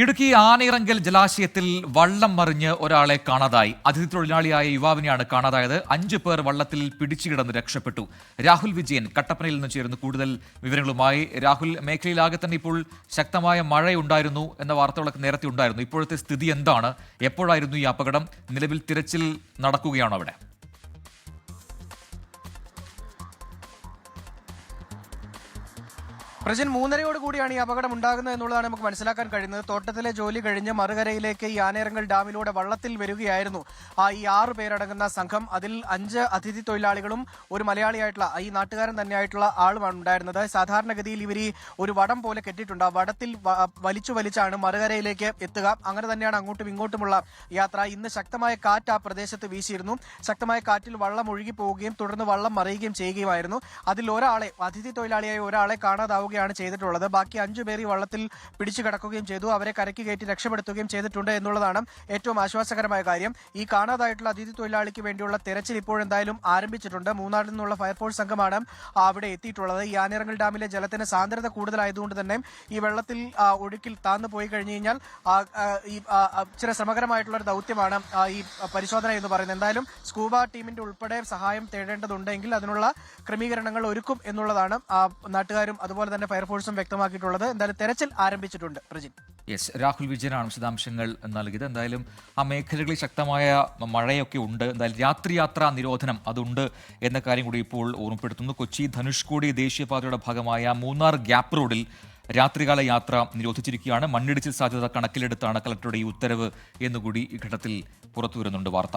ഇടുക്കി ആനയിറങ്കൽ ജലാശയത്തിൽ വള്ളം മറിഞ്ഞ് ഒരാളെ കാണാതായി. അതിഥി തൊഴിലാളിയായ യുവാവിനെയാണ് കാണാതായത്. അഞ്ചു പേർ വള്ളത്തിൽ പിടിച്ചു കിടന്ന് രക്ഷപ്പെട്ടു. രാഹുൽ വിജയൻ കട്ടപ്പനയിൽ നിന്ന് ചേരുന്നു. കൂടുതൽ വിവരങ്ങളുമായി രാഹുൽ മേഖലയിലാകെ തന്നെ ഇപ്പോൾ ശക്തമായ മഴയുണ്ടായിരുന്നു എന്ന വാർത്തകളൊക്കെ നേരത്തെ ഉണ്ടായിരുന്നു. ഇപ്പോഴത്തെ സ്ഥിതി എന്താണ്? എപ്പോഴായിരുന്നു ഈ അപകടം? നിലവിൽ തിരച്ചിൽ നടക്കുകയാണോ അവിടെ? പ്രജൻ മൂന്നരയോട് കൂടിയാണ് ഈ അപകടം ഉണ്ടാകുന്നത് എന്നുള്ളതാണ് നമുക്ക് മനസ്സിലാക്കാൻ കഴിയുന്നത്. തോട്ടത്തിലെ ജോലി കഴിഞ്ഞ് മറുകരയിലേക്ക് ഈ ആനേരങ്ങൾ ഡാമിലൂടെ വള്ളത്തിൽ വരികയായിരുന്നു ആ ഈ ആറ് പേരടങ്ങുന്ന സംഘം. അതിൽ അഞ്ച് അതിഥി തൊഴിലാളികളും ഒരു മലയാളിയായിട്ടുള്ള ഈ നാട്ടുകാരൻ തന്നെയായിട്ടുള്ള ആളുമാണ് ഉണ്ടായിരുന്നത്. സാധാരണഗതിയിൽ ഇവർ ഒരു വടം പോലെ കെട്ടിയിട്ടുണ്ട്. ആ വടത്തിൽ വലിച്ചു വലിച്ചാണ് മറുകരയിലേക്ക് എത്തുക. അങ്ങനെ തന്നെയാണ് അങ്ങോട്ടും ഇങ്ങോട്ടുമുള്ള യാത്ര. ഇന്ന് ശക്തമായ കാറ്റ് ആ പ്രദേശത്ത് വീശിയിരുന്നു. ശക്തമായ കാറ്റിൽ വള്ളം ഒഴുകി പോവുകയും തുടർന്ന് വള്ളം മറിയുകയും ചെയ്യുകയുമായിരുന്നു. അതിൽ ഒരാളെ അതിഥി തൊഴിലാളിയായ ഒരാളെ കാണാതാവുകയാണ് ചെയ്തിട്ടുള്ളത്. ബാക്കി അഞ്ചു പേർ ഈ വള്ളത്തിൽ പിടിച്ചു കിടക്കുകയും ചെയ്തു. അവരെ കരയ്ക്ക് കയറ്റി രക്ഷപ്പെടുത്തുകയും ചെയ്തിട്ടുണ്ട് എന്നുള്ളതാണ് ഏറ്റവും ആശ്വാസകരമായ കാര്യം. ഈ കാണാതായിട്ടുള്ള അതിഥി തൊഴിലാളിക്ക് വേണ്ടിയുള്ള തെരച്ചിൽ ഇപ്പോഴെന്തായാലും ആരംഭിച്ചിട്ടുണ്ട്. മൂന്നാറിൽ നിന്നുള്ള ഫയർഫോഴ്സ് സംഘമാണ് അവിടെ എത്തിയിട്ടുള്ളത്. ഈ ആനിറങ്ങൽ ഡാമിലെ ജലത്തിന് സാന്ദ്രത കൂടുതലായതുകൊണ്ട് തന്നെ ഈ വെള്ളത്തിൽ ഒഴുക്കിൽ താന്നു പോയി കഴിഞ്ഞു കഴിഞ്ഞാൽ ഈ ചില ശ്രമകരമായിട്ടുള്ള ഒരു ദൗത്യമാണ് ഈ പരിശോധന എന്ന് പറയുന്നത്. എന്തായാലും സ്കൂബ ടീമിന്റെ ഉൾപ്പെടെ സഹായം തേടേണ്ടതുണ്ടെങ്കിൽ അതിനുള്ള ക്രമീകരണങ്ങൾ ഒരുക്കും എന്നുള്ളതാണ് നാട്ടുകാരും അതുപോലെ തന്നെ ഫയർഫോഴ്സും വ്യക്തമാക്കിയിട്ടുള്ളത്. എന്തായാലും തെരച്ചിൽ ആരംഭിച്ചിട്ടുണ്ട്. റിജിൻ. യെസ് രാഹുൽ വിജയനാണ് വിശദാംശങ്ങൾ നൽകിയത്. എന്തായാലും ആ മേഖലകളിൽ ശക്തമായ മഴയൊക്കെ ഉണ്ട്. എന്തായാലും രാത്രിയാത്രാ നിരോധനം അതുണ്ട് എന്ന കാര്യം കൂടി ഇപ്പോൾ ഓർമ്മപ്പെടുത്തുന്നു. കൊച്ചി ധനുഷ്കോടി ദേശീയപാതയുടെ ഭാഗമായ മൂന്നാർ ഗ്യാപ്പ് റോഡിൽ രാത്രികാല യാത്ര നിരോധിച്ചിരിക്കുകയാണ്. മണ്ണിടിച്ചിൽ സാധ്യത കണക്കിലെടുത്താണ് കളക്ടറുടെ ഈ ഉത്തരവ് എന്നുകൂടി ഈ ഘട്ടത്തിൽ പുറത്തുവരുന്നുണ്ട് വാർത്ത.